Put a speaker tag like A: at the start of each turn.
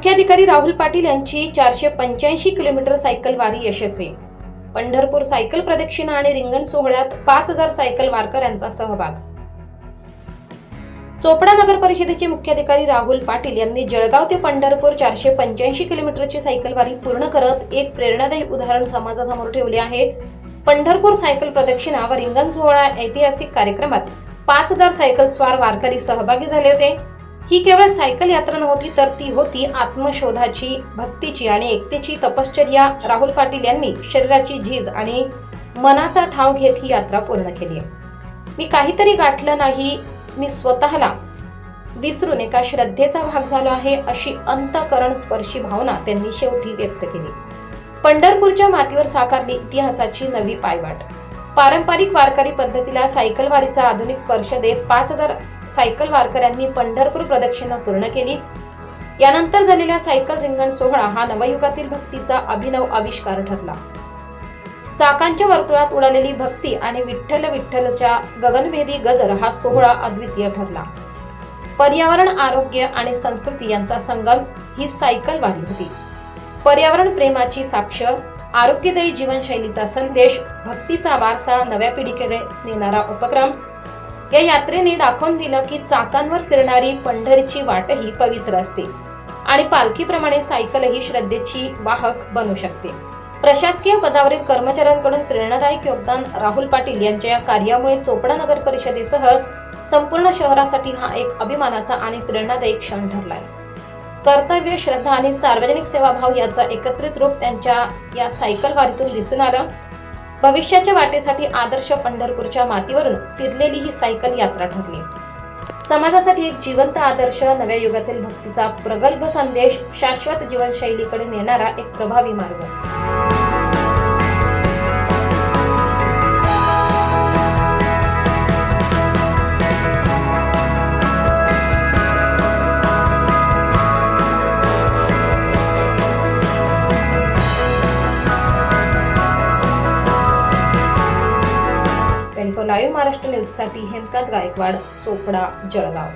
A: मुख्याधिकारी राहुल पाटील यांची चारशे पंच्याऐंशी किलोमीटर सायकल वारी यशस्वी. पंढरपूर सायकल प्रदक्षिणा आणि रिंगण सोहळ्यात पाच हजार सायकल वारकऱ्यांचा सहभाग. चोपडा नगर परिषदेचे मुख्याधिकारी राहुल पाटील यांनी जळगाव ते पंढरपूर चारशे पंच्याऐंशी किलोमीटरची सायकल वारी पूर्ण करत एक प्रेरणादायी उदाहरण समाजासमोर ठेवले आहे. पंढरपूर सायकल प्रदक्षिणा व रिंगण सोहळा ऐतिहासिक कार्यक्रमात पाच हजार सायकल स्वार वारकरी सहभागी झाले होते. ही केवळ सायकल यात्रा नव्हती तर ती होती आत्मशोधाची भक्तीची आणि एकतेची तपश्चर्या. राहुल पाटील यांनी शरीराची झीज आणि मनाचा ठाव घेत ही यात्रा पूर्ण केली आहे. मी काहीतरी गाठलं नाही मी स्वतःला विसरून एका श्रद्धेचा भाग झालो आहे अशी अंतकरण स्पर्शी भावना त्यांनी शेवटी व्यक्त केली. पंढरपूरच्या मातीवर साकारली इतिहासाची नवी पायवाट. पारंपरिक वारकरी पद्धतीला सायकलवारीचा आधुनिक स्पर्श देत पाच हजार सायकल वारकऱ्यांनी पंढरपूर प्रदक्षिणा पूर्ण केली. यानंतर झालेला सायकल रिंगण सोहळा हा नवयुगातील भक्तीचा अभिनव आविष्कार ठरला. चाकांच्या वर्तुळात उडालेली भक्ती आणि विठ्ठल विठ्ठलच्या गगनभेदी गजर हा सोहळा अद्वितीय ठरला. पर्यावरण आरोग्य आणि संस्कृती यांचा संगम ही सायकल वारी होती. पर्यावरण प्रेमाची साक्ष आरोग्यदायी जीवनशैलीचा संदेश भक्तीचा वारसा नव्या पिढीकडे नेणारा उपक्रम या यात्रेने दाखवून दिलं की चाकांवर फिरणारी पंढरीची वाटही पवित्र असते. आणि पालखीप्रमाणे सायकलही श्रद्धेची वाहक बनू शकते. प्रशासकीय पदावरील कर्मचाऱ्यांकडून प्रेरणादायक योगदान राहुल पाटील यांच्या या कार्यामुळे चोपडा नगर परिषदेसह संपूर्ण शहरासाठी हा एक अभिमानाचा आणि प्रेरणादायी क्षण ठरलाय. कर्तव्य श्रद्धा आणि सार्वजनिक सेवाभाव याचा एकत्रित रूप त्यांच्या या सायकल वारीतून दिसून आलं. भविष्याच्या वाटेसाठी आदर्श पंढरपूरच्या मातीवरून फिरलेली ही सायकल यात्रा ठरली. समाजासाठी एक जिवंत आदर्श नव्या युगातील भक्तीचा प्रगल्भ संदेश शाश्वत जीवनशैलीकडे नेणारा एक प्रभावी मार्ग. लाईव्ह महाराष्ट्र न्यूजसाठी हेमकांत गायकवाड चोपडा जळगाव.